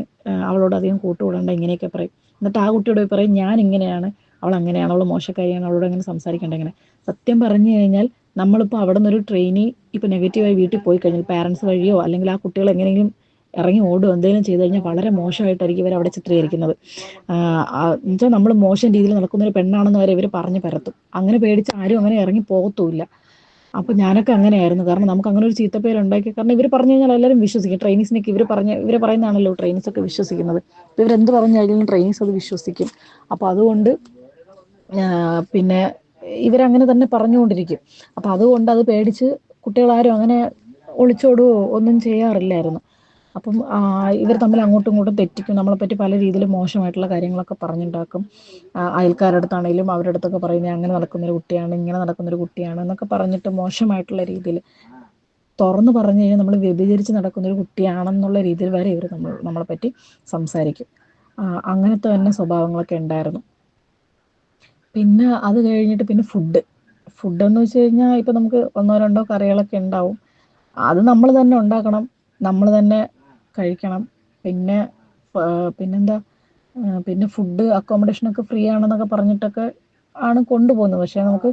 അവളോട് അധികം കൂട്ടുകൂടേണ്ട ഇങ്ങനെയൊക്കെ പറയും. എന്നിട്ട് ആ കുട്ടിയോട് പറയും ഞാൻ ഇങ്ങനെയാണ് അവൾ അങ്ങനെയാണ് അവൾ മോശക്കാരിയാണ് അവളോട് അങ്ങനെ സംസാരിക്കേണ്ട ഇങ്ങനെ. സത്യം പറഞ്ഞു കഴിഞ്ഞാൽ നമ്മളിപ്പോൾ അവിടെ നിന്നൊരു ട്രെയിനി ഇപ്പോൾ നെഗറ്റീവായി വീട്ടിൽ പോയി കഴിഞ്ഞാൽ പാരൻസ് വഴിയോ അല്ലെങ്കിൽ ആ കുട്ടികൾ എങ്ങനെയെങ്കിലും ഇറങ്ങി ഓടുകയോ എന്തെങ്കിലും ചെയ്തു കഴിഞ്ഞാൽ വളരെ മോശമായിട്ടായിരിക്കും ഇവർ അവിടെ ചിത്രീകരിക്കുന്നത് എന്നുവെച്ചാൽ നമ്മൾ മോശം രീതിയിൽ നടക്കുന്ന ഒരു പെണ്ണാണെന്ന് വരെ ഇവർ പറഞ്ഞു പരത്തും. അങ്ങനെ പേടിച്ച് ആരും അങ്ങനെ ഇറങ്ങി പോകത്തുമില്ല. അപ്പോൾ ഞാനൊക്കെ അങ്ങനെയായിരുന്നു. കാരണം നമുക്ക് അങ്ങനെ ഒരു ചീത്തപ്പേര് ഉണ്ടാക്കി കാരണം ഇവർ പറഞ്ഞു കഴിഞ്ഞാൽ എല്ലാവരും വിശ്വസിക്കും. ട്രെയിനിങ്സിനൊക്കെ ഇവർ പറഞ്ഞ ഇവർ പറയുന്നതാണല്ലോ ട്രെയിനിങ്സ് ഒക്കെ വിശ്വസിക്കുന്നത്. ഇവരെന്ത് പറഞ്ഞു കഴിഞ്ഞാലും ട്രെയിനിങ്സ് അത് വിശ്വസിക്കും. അപ്പോൾ അതുകൊണ്ട് പിന്നെ ഇവരങ്ങനെ തന്നെ പറഞ്ഞുകൊണ്ടിരിക്കും. അപ്പോൾ അതുകൊണ്ട് അത് പേടിച്ച് കുട്ടികളാരും അങ്ങനെ ഒളിച്ചോടുകയോ ഒന്നും ചെയ്യാറില്ലായിരുന്നു. അപ്പം ഇവർ തമ്മിൽ അങ്ങോട്ടും ഇങ്ങോട്ടും തെറ്റിക്കും. നമ്മളെപ്പറ്റി പല രീതിയിൽ മോശമായിട്ടുള്ള കാര്യങ്ങളൊക്കെ പറഞ്ഞുണ്ടാക്കും. അയൽക്കാരുടെ അടുത്താണെങ്കിലും അവരുടെ അടുത്തൊക്കെ പറയുന്നത് അങ്ങനെ നടക്കുന്നൊരു കുട്ടിയാണ് ഇങ്ങനെ നടക്കുന്നൊരു കുട്ടിയാണ് എന്നൊക്കെ പറഞ്ഞിട്ട് മോശമായിട്ടുള്ള രീതിയിൽ തുറന്ന് പറഞ്ഞു കഴിഞ്ഞാൽ നമ്മൾ വ്യഭിചരിച്ച് നടക്കുന്നൊരു കുട്ടിയാണെന്നുള്ള രീതിയിൽ വരെ ഇവർ നമ്മൾ നമ്മളെപ്പറ്റി സംസാരിക്കും. അങ്ങനത്തെ തന്നെ സ്വഭാവങ്ങളൊക്കെ ഉണ്ടായിരുന്നു. പിന്നെ അത് കഴിഞ്ഞിട്ട് പിന്നെ ഫുഡ് ഫുഡ് എന്ന് വെച്ച് കഴിഞ്ഞാൽ ഇപ്പം നമുക്ക് ഒന്നോ രണ്ടോ കറികളൊക്കെ ഉണ്ടാവും. അത് നമ്മൾ തന്നെ ഉണ്ടാക്കണം. നമ്മൾ തന്നെ കഴിക്കണം. പിന്നെ പിന്നെന്താ? പിന്നെ ഫുഡ് അക്കോമഡേഷൻ ഒക്കെ ഫ്രീ ആണെന്നൊക്കെ പറഞ്ഞിട്ടൊക്കെ ആണ് കൊണ്ടുപോകുന്നത്. പക്ഷേ നമുക്ക്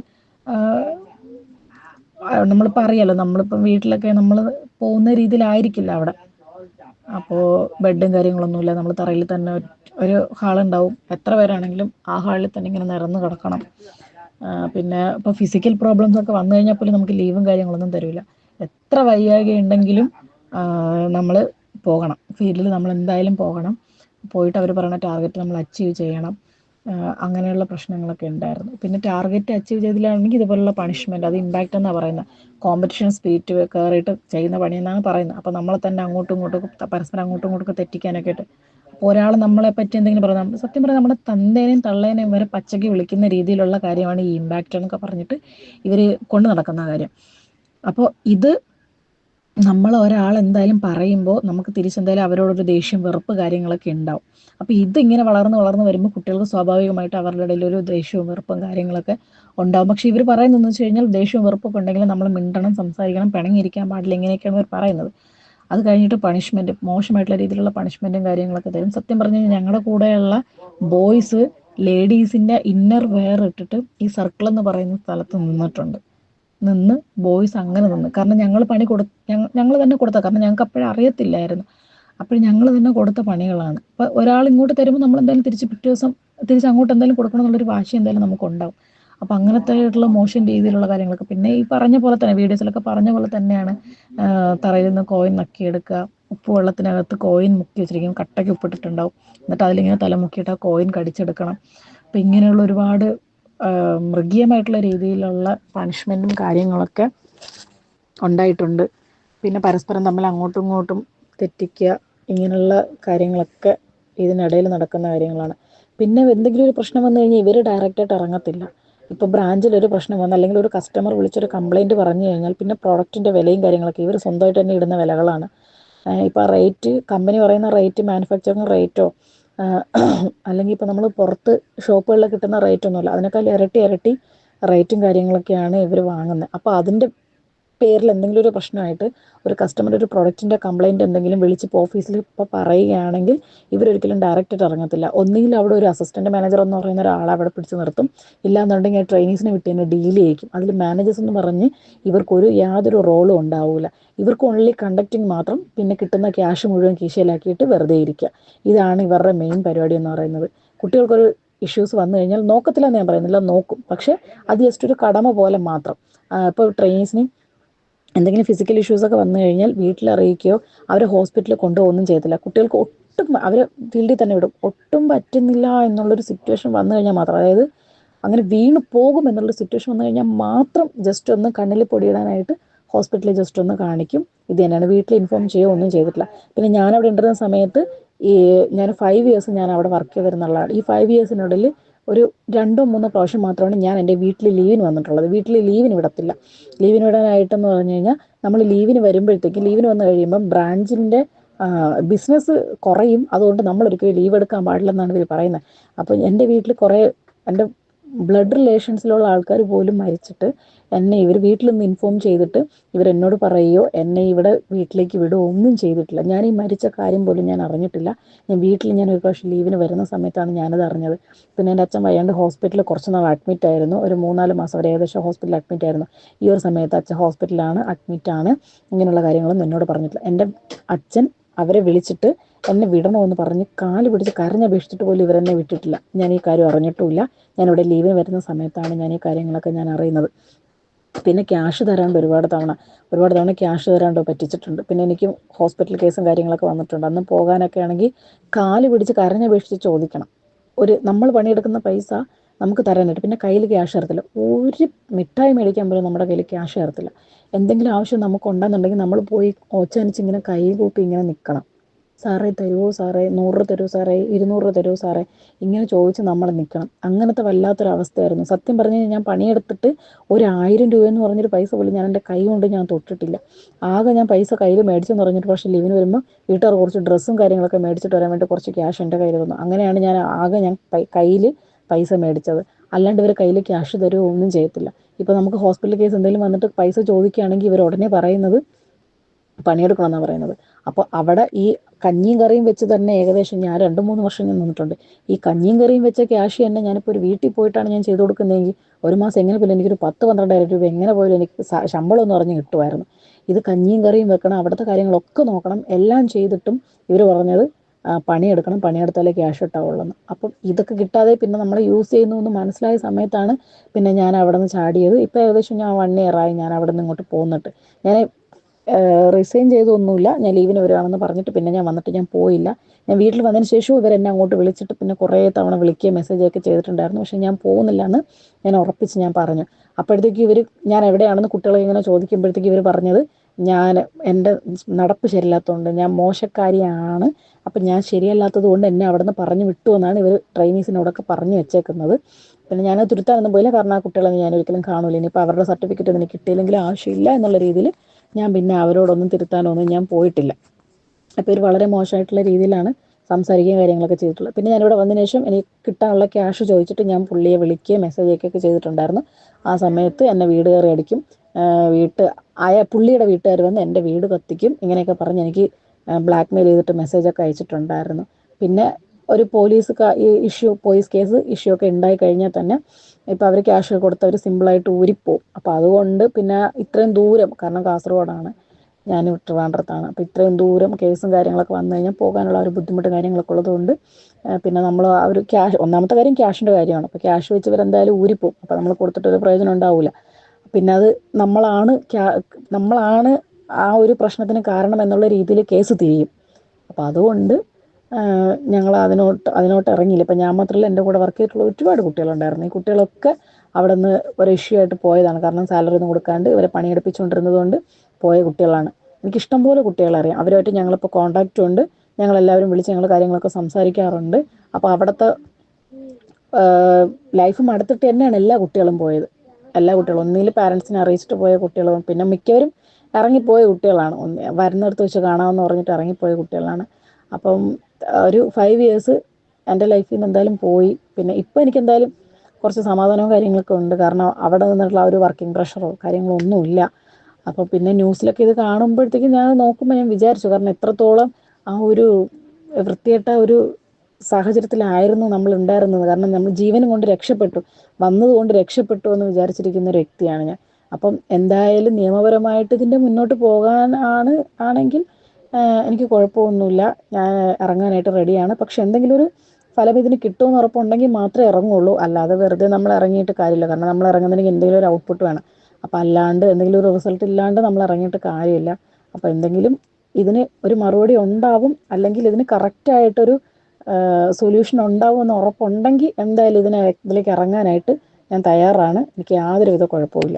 നമ്മളിപ്പോൾ അറിയാലോ നമ്മളിപ്പം വീട്ടിലൊക്കെ നമ്മൾ പോകുന്ന രീതിയിലായിരിക്കില്ല അവിടെ. അപ്പോൾ ബെഡും കാര്യങ്ങളൊന്നുമില്ല. നമ്മൾ തറയിൽ തന്നെ ഒരു ഹാളുണ്ടാവും. എത്ര പേരാണെങ്കിലും ആ ഹാളിൽ തന്നെ ഇങ്ങനെ നിരന്ന് കിടക്കണം. പിന്നെ ഇപ്പോൾ ഫിസിക്കൽ പ്രോബ്ലംസ് ഒക്കെ വന്നു കഴിഞ്ഞാൽ പോലും നമുക്ക് ലീവും കാര്യങ്ങളൊന്നും തരില്ല എത്ര വയ്യാകെ ഉണ്ടെങ്കിലും നമ്മൾ പോകണം. ഫീൽഡിൽ നമ്മൾ എന്തായാലും പോകണം. പോയിട്ട് അവർ പറയുന്ന ടാർഗറ്റ് നമ്മൾ അച്ചീവ് ചെയ്യണം. അങ്ങനെയുള്ള പ്രശ്നങ്ങളൊക്കെ ഉണ്ടായിരുന്നു. പിന്നെ ടാർഗറ്റ് അച്ചീവ് ചെയ്തില്ലാണെങ്കിൽ ഇതുപോലുള്ള പണിഷ്മെന്റ് അത് ഇമ്പാക്റ്റ് എന്നാണ് പറയുന്നത് കോമ്പറ്റീഷൻ സ്പിരിറ്റ് കയറിയിട്ട് ചെയ്യുന്ന പണിയെന്നാണ് പറയുന്നത് അപ്പോൾ നമ്മളെ തന്നെ അങ്ങോട്ടും ഇങ്ങോട്ടും പരസ്പരം അങ്ങോട്ടും ഇങ്ങോട്ടും തെറ്റിക്കാനൊക്കെ ആയിട്ട്. ഒരാൾ നമ്മളെ പറ്റി എന്തെങ്കിലും പറഞ്ഞു സത്യം പറഞ്ഞാൽ നമ്മുടെ തന്തേനെയും തള്ളേനെയും വരെ പച്ചയ്ക്ക് വിളിക്കുന്ന രീതിയിലുള്ള കാര്യമാണ് ഈ ഇമ്പാക്റ്റ് എന്നൊക്കെ പറഞ്ഞിട്ട് ഇവർ കൊണ്ടു നടക്കുന്ന കാര്യം. അപ്പോൾ ഇത് നമ്മൾ ഒരാൾ എന്തായാലും പറയുമ്പോൾ നമുക്ക് തിരിച്ചെന്തായാലും അവരോടൊരു ദേഷ്യം വെറുപ്പ് കാര്യങ്ങളൊക്കെ ഉണ്ടാവും. അപ്പോൾ ഇതിങ്ങനെ വളർന്ന് വളർന്ന് വരുമ്പോൾ കുട്ടികൾക്ക് സ്വാഭാവികമായിട്ട് അവരുടെ ഇടയിൽ ഒരു ദേഷ്യവും വെറുപ്പും കാര്യങ്ങളൊക്കെ ഉണ്ടാവും. പക്ഷേ ഇവർ പറയുന്നതെന്ന് വെച്ച് കഴിഞ്ഞാൽ ദേഷ്യവും വെറുപ്പൊക്കെ ഉണ്ടെങ്കിൽ നമ്മൾ മിണ്ടണം സംസാരിക്കണം പിണങ്ങിയിരിക്കാൻ പാടില്ല ഇങ്ങനെയൊക്കെയാണ് ഇവർ പറയുന്നത്. അത് കഴിഞ്ഞിട്ട് പണിഷ്മെന്റ് മോശമായിട്ടുള്ള രീതിയിലുള്ള പണിഷ്മെന്റും കാര്യങ്ങളൊക്കെ തരും. സത്യം പറഞ്ഞു ഞങ്ങളുടെ കൂടെയുള്ള ബോയ്സ് ലേഡീസിന്റെ ഇന്നർ വെയർ ഇട്ടിട്ട് ഈ സർക്കിൾ എന്ന് പറയുന്ന സ്ഥലത്ത് നിന്നിട്ടുണ്ട്. നിന്ന് ബോയ്സ് അങ്ങനെ നിന്ന്. കാരണം ഞങ്ങൾ പണി കൊടു ഞങ്ങൾ തന്നെ കൊടുത്ത. കാരണം ഞങ്ങൾക്ക് അപ്പോഴും അറിയത്തില്ലായിരുന്നു. അപ്പോൾ ഞങ്ങൾ തന്നെ കൊടുത്ത പണികളാണ്. അപ്പോൾ ഒരാൾ ഇങ്ങോട്ട് തരുമ്പോൾ നമ്മൾ എന്തായാലും തിരിച്ച് പിറ്റേ ദിവസം തിരിച്ച് അങ്ങോട്ട് എന്തായാലും കൊടുക്കണം എന്നുള്ളൊരു വാശി എന്തായാലും നമുക്കുണ്ടാവും അപ്പോൾ അങ്ങനത്തെ ആയിട്ടുള്ള മോശം രീതിയിലുള്ള കാര്യങ്ങളൊക്കെ പിന്നെ ഈ പറഞ്ഞ പോലെ തന്നെ വീഡിയോസിലൊക്കെ പറഞ്ഞ പോലെ തന്നെയാണ് തറയിൽ നിന്ന് കോയിൻ നക്കിയെടുക്കുക ഉപ്പ് വെള്ളത്തിനകത്ത് കോയിൻ മുക്കി വെച്ചിരിക്കും. കട്ടയ്ക്ക് ഉപ്പിട്ടിട്ടുണ്ടാവും. എന്നിട്ട് അതിലിങ്ങനെ തല മുക്കിയിട്ട് ആ കോയിൻ കടിച്ചെടുക്കണം. അപ്പം ഇങ്ങനെയുള്ള ഒരുപാട് മൃഗീയമായിട്ടുള്ള രീതിയിലുള്ള പണിഷ്മെന്റും കാര്യങ്ങളൊക്കെ ഉണ്ടായിട്ടുണ്ട്. പിന്നെ പരസ്പരം തമ്മിൽ അങ്ങോട്ടും ഇങ്ങോട്ടും തെറ്റിക്കുക ഇങ്ങനെയുള്ള കാര്യങ്ങളൊക്കെ ഇതിനിടയിൽ നടക്കുന്ന കാര്യങ്ങളാണ്. പിന്നെ എന്തെങ്കിലും ഒരു പ്രശ്നം വന്നു കഴിഞ്ഞാൽ ഇവർ ഡയറക്റ്റായിട്ട് ഇറങ്ങത്തില്ല. ഇപ്പോൾ ബ്രാഞ്ചിൽ ഒരു പ്രശ്നം വന്നു അല്ലെങ്കിൽ ഒരു കസ്റ്റമർ വിളിച്ചൊരു കംപ്ലയിന്റ് പറഞ്ഞു കഴിഞ്ഞാൽ പിന്നെ പ്രോഡക്റ്റിന്റെ വിലയും കാര്യങ്ങളൊക്കെ ഇവർ സ്വന്തമായിട്ട് തന്നെ ഇടുന്ന വിലകളാണ്. ഇപ്പോൾ റേറ്റ് കമ്പനി പറയുന്ന റേറ്റ് മാനുഫാക്ചറിങ് റേറ്റോ അല്ലെങ്കിൽ ഇപ്പോൾ നമ്മൾ പുറത്ത് ഷോപ്പുകളിൽ കിട്ടുന്ന റേറ്റ് ഒന്നുമല്ല. അതിനേക്കാൾ ഇരട്ടി ഇരട്ടി റേറ്റും കാര്യങ്ങളൊക്കെയാണ് ഇവർ വാങ്ങുന്നത് അപ്പോൾ അതിന്റെ പേരിൽ എന്തെങ്കിലും ഒരു പ്രശ്നമായിട്ട് ഒരു കസ്റ്റമർ ഒരു പ്രൊഡക്റ്റിന്റെ കംപ്ലയിന്റ് എന്തെങ്കിലും വിളിച്ച് ഇപ്പോൾ ഓഫീസിൽ ഇപ്പോൾ പറയുകയാണെങ്കിൽ ഇവരൊരിക്കലും ഡയറക്റ്റായിട്ട് ഇറങ്ങത്തില്ല. ഒന്നുകിൽ അവിടെ ഒരു അസിസ്റ്റന്റ് മാനേജർ എന്ന് പറയുന്ന ഒരാളെ അവിടെ പിടിച്ച് നിർത്തും. ഇല്ലാന്നുണ്ടെങ്കിൽ ട്രെയിനീസിനെ വിട്ട് തന്നെ ഡീൽ ചെയ്യിക്കും. അതിൽ മാനേജേഴ്സ് എന്ന് പറഞ്ഞ് ഇവർക്കൊരു യാതൊരു റോളും ഉണ്ടാവില്ല ഇവർക്ക് ഓൺലി കണ്ടക്റ്റിംഗ് മാത്രം പിന്നെ കിട്ടുന്ന ക്യാഷ് മുഴുവൻ കീശയിലാക്കിയിട്ട് വെറുതെ ഇരിക്കുക. ഇതാണ് ഇവരുടെ മെയിൻ പരിപാടി എന്ന് പറയുന്നത്. കുട്ടികൾക്കൊരു ഇഷ്യൂസ് വന്നു കഴിഞ്ഞാൽ നോക്കത്തില്ലെന്ന് ഞാൻ പറയുന്നില്ല നോക്കും. പക്ഷേ അത് ജസ്റ്റ് ഒരു കടമ പോലെ മാത്രം. ഇപ്പോൾ ട്രെയിനീസിന് എന്തെങ്കിലും ഫിസിക്കൽ ഇഷ്യൂസൊക്കെ വന്നു കഴിഞ്ഞാൽ വീട്ടിൽ അറിയിക്കുകയോ അവരെ ഹോസ്പിറ്റലിൽ കൊണ്ടുപോകുന്നും ചെയ്യത്തില്ല. കുട്ടികൾക്ക് ഒട്ടും അവർ ഫീൽഡിൽ തന്നെ വിടും. ഒട്ടും പറ്റുന്നില്ല എന്നുള്ളൊരു സിറ്റുവേഷൻ വന്നു കഴിഞ്ഞാൽ മാത്രം. അതായത് അങ്ങനെ വീണ് പോകും എന്നുള്ളൊരു സിറ്റുവേഷൻ വന്നു കഴിഞ്ഞാൽ മാത്രം ജസ്റ്റ് ഒന്ന് കണ്ണിൽ പൊടിയിടാനായിട്ട് ഹോസ്പിറ്റലിൽ ജസ്റ്റ് ഒന്ന് കാണിക്കും. ഇത് തന്നെയാണ്. വീട്ടിൽ ഇൻഫോം ചെയ്യുകയോ ഒന്നും ചെയ്തിട്ടില്ല. പിന്നെ ഞാൻ അവിടെ ഉണ്ടായിരുന്ന സമയത്ത് ഈ ഞാൻ ഫൈവ് ഇയേഴ്സ് ഞാൻ അവിടെ വർക്ക് ചെയ്തിരുന്നുള്ളതാണ് ഈ ഫൈവ് ഇയേഴ്സിനുള്ളിൽ ഒരു രണ്ടോ മൂന്നോ പ്രാവശ്യം മാത്രമാണ് ഞാൻ എന്റെ വീട്ടിൽ ലീവിന് വന്നിട്ടുള്ളത്. വീട്ടിൽ ലീവിന് വിടത്തില്ല. ലീവിന് വിടാനായിട്ടെന്ന് പറഞ്ഞു കഴിഞ്ഞാൽ നമ്മൾ ലീവിന് വരുമ്പോഴത്തേക്ക് ലീവിന് വന്നു കഴിയുമ്പം ബ്രാഞ്ചിന്റെ ബിസിനസ് കുറയും. അതുകൊണ്ട് നമ്മൾ ഒരിക്കലും ലീവ് എടുക്കാൻ പാടില്ലെന്നാണ് ഇവർ പറയുന്നത്. അപ്പോൾ എന്റെ വീട്ടിൽ കുറേ എന്റെ ബ്ലഡ് റിലേഷൻസിലുള്ള ആൾക്കാർ പോലും മരിച്ചിട്ട് എന്നെ ഇവർ വീട്ടിൽ നിന്ന് ഇൻഫോം ചെയ്തിട്ട് ഇവർ എന്നോട് പറയുകയോ എന്നെ ഇവിടെ വീട്ടിലേക്ക് വിടുകയോ ഒന്നും ചെയ്തിട്ടില്ല. ഞാൻ ഈ മരിച്ച കാര്യം പോലും ഞാൻ അറിഞ്ഞിട്ടില്ല. ഞാൻ വീട്ടിൽ ഞാൻ ഒരു പ്രാവശ്യം ലീവിന് വരുന്ന സമയത്താണ് ഞാനത് അറിഞ്ഞത്. പിന്നെ എന്റെ അച്ഛൻ വയ്യാണ്ട് ഹോസ്പിറ്റലിൽ കുറച്ച് നാൾ അഡ്മിറ്റ് ആയിരുന്നു. ഒരു മൂന്നാൽ മാസം വരെ ഏകദേശം ഹോസ്പിറ്റലിൽ അഡ്മിറ്റ് ആയിരുന്നു. ഈ ഒരു സമയത്ത് അച്ഛൻ ഹോസ്പിറ്റലിലാണ് അഡ്മിറ്റാണ് ഇങ്ങനെയുള്ള കാര്യങ്ങളൊന്നും എന്നോട് പറഞ്ഞിട്ടില്ല. എന്റെ അച്ഛൻ അവരെ വിളിച്ചിട്ട് എന്നെ വിടണമെന്ന് പറഞ്ഞ് കാൽ പിടിച്ച് കരഞ്ഞപേക്ഷിച്ചിട്ട് പോലും ഇവരെന്നെ വിട്ടിട്ടില്ല. ഞാൻ ഈ കാര്യം അറിഞ്ഞിട്ടുമില്ല. ഞാൻ ഇവിടെ ലീവിന് വരുന്ന സമയത്താണ് ഞാൻ ഈ കാര്യങ്ങളൊക്കെ ഞാൻ അറിയുന്നത്. പിന്നെ ക്യാഷ് തരാണ്ട് ഒരുപാട് തവണ ഒരുപാട് തവണ ക്യാഷ് തരാണ്ട് പറ്റിച്ചിട്ടുണ്ട്. പിന്നെ എനിക്ക് ഹോസ്പിറ്റൽ കേസും കാര്യങ്ങളൊക്കെ വന്നിട്ടുണ്ട്. അന്ന് പോകാനൊക്കെ ആണെങ്കിൽ കാൽ പിടിച്ച് കരഞ്ഞപേക്ഷിച്ച് ചോദിക്കണം. ഒരു നമ്മൾ പണിയെടുക്കുന്ന പൈസ നമുക്ക് തരാനായിട്ട്. പിന്നെ കയ്യിൽ ക്യാഷ് ഇറത്തില്ല ഒരു മിഠായി മേടിക്കാൻ പോലും നമ്മുടെ കയ്യിൽ ക്യാഷ് ഇറത്തില്ല എന്തെങ്കിലും ആവശ്യം നമുക്ക് ഉണ്ടെന്നുണ്ടെങ്കിൽ നമ്മൾ പോയി ഓച്ചാനിച്ച് ഇങ്ങനെ കൈ കൂപ്പി ഇങ്ങനെ നിൽക്കണം സാറേ തരുമോ സാറേ? നൂറ് തരുമോ സാറേ? ഇരുന്നൂറ് തരുമോ സാറേ? ഇങ്ങനെ ചോദിച്ച് നമ്മൾ നിൽക്കണം അങ്ങനത്തെ വല്ലാത്തൊരു അവസ്ഥയായിരുന്നു സത്യം പറഞ്ഞു കഴിഞ്ഞാൽ ഞാൻ പണിയെടുത്തിട്ട് ഒരു ആയിരം രൂപ എന്ന് പറഞ്ഞൊരു പൈസ പോലും ഞാൻ എന്റെ കൈ കൊണ്ട് ഞാൻ തൊട്ടിട്ടില്ല. ആകെ ഞാൻ പൈസ കയ്യിൽ മേടിച്ചെന്ന് പറഞ്ഞിട്ട് പക്ഷേ ലീവിന് വരുമ്പോൾ വീട്ടുകാർ കുറച്ച് ഡ്രസ്സും കാര്യങ്ങളൊക്കെ മേടിച്ചിട്ട് വരാൻ വേണ്ടി കുറച്ച് ക്യാഷ് എന്റെ കയ്യിൽ തന്നു. അങ്ങനെയാണ് ഞാൻ ആകെ ഞാൻ കയ്യിൽ പൈസ മേടിച്ചത്. അല്ലാണ്ട് ഇവർ കയ്യിൽ ക്യാഷ് തരുമോ ഒന്നും ചെയ്യത്തില്ല. ഇപ്പോൾ നമുക്ക് ഹോസ്പിറ്റൽ കേസ് എന്തെങ്കിലും വന്നിട്ട് പൈസ ചോദിക്കുകയാണെങ്കിൽ ഇവർ ഉടനെ പറയുന്നത് പണിയെടുക്കണം എന്നാണ് പറയുന്നത്. അപ്പോൾ അവിടെ ഈ കഞ്ഞിയും കറിയും വെച്ച് തന്നെ ഏകദേശം ഞാൻ രണ്ട് മൂന്ന് വർഷം ഞാൻ നിന്നിട്ടുണ്ട്. ഈ കഞ്ഞിയും കറിയും വെച്ച ക്യാഷ് തന്നെ ഞാനിപ്പോൾ ഒരു വീട്ടിൽ പോയിട്ടാണ് ഞാൻ ചെയ്തു കൊടുക്കുന്നതെങ്കിൽ ഒരു മാസം എങ്ങനെ പോലും എനിക്കൊരു പത്ത് പന്ത്രണ്ടായിരം രൂപ എങ്ങനെ പോലും എനിക്ക് ശമ്പളം എന്ന് പറഞ്ഞ് കിട്ടുമായിരുന്നു. ഇത് കഞ്ഞിയും കറിയും വെക്കണം അവിടുത്തെ കാര്യങ്ങളൊക്കെ നോക്കണം എല്ലാം ചെയ്തിട്ടും ഇവർ പറഞ്ഞത് പണിയെടുക്കണം. പണിയെടുത്താലേ ക്യാഷ് കിട്ടാവുള്ളൂ അപ്പം ഇതൊക്കെ കിട്ടാതെ പിന്നെ നമ്മൾ യൂസ് ചെയ്യുന്നു എന്ന് മനസ്സിലായ സമയത്താണ് പിന്നെ ഞാൻ അവിടെ നിന്ന് ചാടിയത്. ഇപ്പോൾ ഏകദേശം ഞാൻ വൺ ഇയറായി ഞാൻ അവിടെ നിന്ന് ഇങ്ങോട്ട് പോന്നിട്ട്. ഞാൻ റിസൈൻ ചെയ്തൊന്നുമില്ല. ഞാൻ ലീവിന് വരുവാണെന്ന് പറഞ്ഞിട്ട് പിന്നെ ഞാൻ വന്നിട്ട് ഞാൻ പോയില്ല. ഞാൻ വീട്ടിൽ വന്നതിന് ശേഷം ഇവർ എന്നെ അങ്ങോട്ട് വിളിച്ചിട്ട് പിന്നെ കുറേ തവണ വിളിക്കുകയും മെസ്സേജൊക്കെ ചെയ്തിട്ടുണ്ടായിരുന്നു. പക്ഷേ ഞാൻ പോകുന്നില്ല എന്ന് ഞാൻ ഉറപ്പിച്ച് ഞാൻ പറഞ്ഞു. അപ്പോഴത്തേക്ക് ഇവർ ഞാൻ എവിടെയാണെന്ന് കുട്ടികളെ ഇങ്ങനെ ചോദിക്കുമ്പോഴത്തേക്ക് ഇവർ പറഞ്ഞത് ഞാൻ എന്റെ നടപ്പ് ശരിയല്ലാത്തതുകൊണ്ട് ഞാൻ മോശക്കാരിയാണ്. അപ്പം ഞാൻ ശരിയല്ലാത്തത് കൊണ്ട് എന്നെ അവിടെ നിന്ന് പറഞ്ഞു വിട്ടു എന്നാണ് ഇവർ ട്രെയിനീസിനോടൊക്കെ പറഞ്ഞു വെച്ചേക്കുന്നത്. പിന്നെ ഞാൻ തുരുത്താനൊന്നും പോയില്ല. കാരണം ആ കുട്ടികളെ ഞാൻ ഒരിക്കലും കാണൂല. ഇനിയിപ്പോൾ അവരുടെ സർട്ടിഫിക്കറ്റ് ഒന്നും എനിക്ക് കിട്ടിയില്ലെങ്കിലും ആവശ്യമില്ല എന്നുള്ള രീതിയിൽ ഞാൻ പിന്നെ അവരോടൊന്നും തിരുത്താനൊന്നും ഞാൻ പോയിട്ടില്ല. അപ്പോൾ ഇവർ വളരെ മോശമായിട്ടുള്ള രീതിയിലാണ് സംസാരിക്കുകയും കാര്യങ്ങളൊക്കെ ചെയ്തിട്ടുള്ളത്. പിന്നെ ഞാനിവിടെ വന്നതിന് ശേഷം എനിക്ക് കിട്ടാനുള്ള ക്യാഷ് ചോദിച്ചിട്ട് ഞാൻ പുള്ളിയെ വിളിക്കുകയും മെസ്സേജ് അയക്കുകയൊക്കെ ചെയ്തിട്ടുണ്ടായിരുന്നു. ആ സമയത്ത് എന്നെ വീട് കയറി അടിക്കും. വീട്ട് ആയ പുള്ളിയുടെ വീട്ടുകാർ വന്ന് എന്റെ വീട് കത്തിക്കും. ഇങ്ങനെയൊക്കെ പറഞ്ഞ് എനിക്ക് ബ്ലാക്ക് മെയിൽ ചെയ്തിട്ട് മെസ്സേജൊക്കെ അയച്ചിട്ടുണ്ടായിരുന്നു. പിന്നെ ഒരു police issue police case issue ഒക്കെ ഉണ്ടായി കഴിഞ്ഞാൽ തന്നെ ഇപ്പം അവർ ക്യാഷ് കൊടുത്ത് അവർ സിമ്പിളായിട്ട് ഊരിപ്പോവും. അപ്പോൾ അതുകൊണ്ട് പിന്നെ ഇത്രയും ദൂരം കാരണം കാസർഗോഡാണ് ഞാൻ ട്രിവാൻഡ്രത്താണ്. അപ്പോൾ ഇത്രയും ദൂരം കേസും കാര്യങ്ങളൊക്കെ വന്നു കഴിഞ്ഞാൽ പോകാനുള്ള ഒരു ബുദ്ധിമുട്ട് കാര്യങ്ങളൊക്കെ ഉള്ളതുകൊണ്ട് പിന്നെ നമ്മൾ ആ ഒരു ക്യാഷ് ഒന്നാമത്തെ കാര്യം ക്യാഷിന്റെ കാര്യമാണ്. അപ്പോൾ ക്യാഷ് വെച്ച് ഇവരെന്തായാലും ഊരിപ്പോവും. അപ്പോൾ നമ്മൾ കൊടുത്തിട്ടൊരു പ്രയോജനം ഉണ്ടാവില്ല പിന്നെ അത് നമ്മളാണ് നമ്മളാണ് ആ ഒരു പ്രശ്നത്തിന് കാരണം എന്നുള്ള രീതിയിൽ കേസ് തിരിയും. അപ്പോൾ അതുകൊണ്ട് ഞങ്ങൾ അതിനോട്ട് അതിനോട്ട് ഇറങ്ങിയില്ല. ഇപ്പം ഞാൻ മാത്രമല്ല എന്റെ കൂടെ വർക്ക് ചെയ്തിട്ടുള്ള ഒരുപാട് കുട്ടികളുണ്ടായിരുന്നു. ഈ കുട്ടികളൊക്കെ അവിടെ നിന്ന് ഒരു ഇഷ്യൂ ആയിട്ട് പോയതാണ്. കാരണം സാലറി ഒന്നും കൊടുക്കാണ്ട് ഇവരെ പണിയെടുപ്പിച്ചുകൊണ്ടിരുന്നത് കൊണ്ട് പോയ കുട്ടികളാണ്. എനിക്ക് ഇഷ്ടം പോലെ കുട്ടികളെ അറിയാം. അവരുമായിട്ട് ഞങ്ങളിപ്പോൾ കോൺടാക്റ്റും ഉണ്ട്. ഞങ്ങളെല്ലാവരും വിളിച്ച് ഞങ്ങൾ കാര്യങ്ങളൊക്കെ സംസാരിക്കാറുണ്ട്. അപ്പോൾ അവിടുത്തെ ലൈഫ് മടുത്തിട്ട് തന്നെയാണ് എല്ലാ കുട്ടികളും പോയത്. എല്ലാ കുട്ടികളും. ഒന്നിൽ പാരൻസിനെ അറിയിച്ചിട്ട് പോയ കുട്ടികളും. പിന്നെ മിക്കവരും ഇറങ്ങിപ്പോയ കുട്ടികളാണ്. ഒന്ന് വരുന്നിടത്ത് വെച്ച് കാണാമെന്ന് പറഞ്ഞിട്ട് ഇറങ്ങിപ്പോയ കുട്ടികളാണ്. അപ്പം ഒരു ഫൈവ് ഇയേഴ്സ് എന്റെ ലൈഫിൽ നിന്ന് എന്തായാലും പോയി. പിന്നെ ഇപ്പോൾ എനിക്ക് എന്തായാലും കുറച്ച് സമാധാനവും കാര്യങ്ങളൊക്കെ ഉണ്ട്. കാരണം അവിടെ നിന്നിട്ടുള്ള ഒരു വർക്കിംഗ് പ്രഷറോ കാര്യങ്ങളോ ഒന്നുമില്ല അപ്പോൾ പിന്നെ ന്യൂസിലൊക്കെ ഇത് കാണുമ്പോഴത്തേക്കും ഞാൻ നോക്കുമ്പോൾ ഞാൻ വിചാരിച്ചു. കാരണം എത്രത്തോളം ആ ഒരു വൃത്തികെട്ട ഒരു സാഹചര്യത്തിലായിരുന്നു നമ്മൾ ഉണ്ടായിരുന്നത്. കാരണം നമ്മൾ ജീവനും കൊണ്ട് രക്ഷപ്പെട്ടു. വന്നതുകൊണ്ട് രക്ഷപ്പെട്ടു എന്ന് വിചാരിച്ചിരിക്കുന്ന ഒരു വ്യക്തിയാണ് ഞാൻ. അപ്പം എന്തായാലും നിയമപരമായിട്ട് ഇതിന്റെ മുന്നോട്ട് പോകാൻ ആണ് ആണെങ്കിൽ എനിക്ക് കുഴപ്പമൊന്നുമില്ല. ഞാൻ ഇറങ്ങാനായിട്ട് റെഡിയാണ്. പക്ഷെ എന്തെങ്കിലും ഒരു ഫലം ഇതിന് കിട്ടുമെന്ന് ഉറപ്പുണ്ടെങ്കിൽ മാത്രമേ ഇറങ്ങുള്ളൂ. അല്ലാതെ വെറുതെ നമ്മൾ ഇറങ്ങിയിട്ട് കാര്യമില്ല. കാരണം നമ്മൾ ഇറങ്ങുന്നതിന് എന്തെങ്കിലും ഒരു ഔട്ട്പുട്ട് വേണം. അപ്പം അല്ലാണ്ട് എന്തെങ്കിലും ഒരു റിസൾട്ട് ഇല്ലാണ്ട് നമ്മൾ ഇറങ്ങിയിട്ട് കാര്യമില്ല. അപ്പം എന്തെങ്കിലും ഇതിന് ഒരു മറുപടി ഉണ്ടാവും. അല്ലെങ്കിൽ ഇതിന് കറക്റ്റായിട്ടൊരു സൊല്യൂഷൻ ഉണ്ടാവും എന്ന് ഉറപ്പുണ്ടെങ്കിൽ എന്തായാലും ഇതിനെ ഇതിലേക്ക് ഇറങ്ങാനായിട്ട് ഞാൻ തയ്യാറാണ്. എനിക്ക് യാതൊരുവിധ കുഴപ്പമില്ല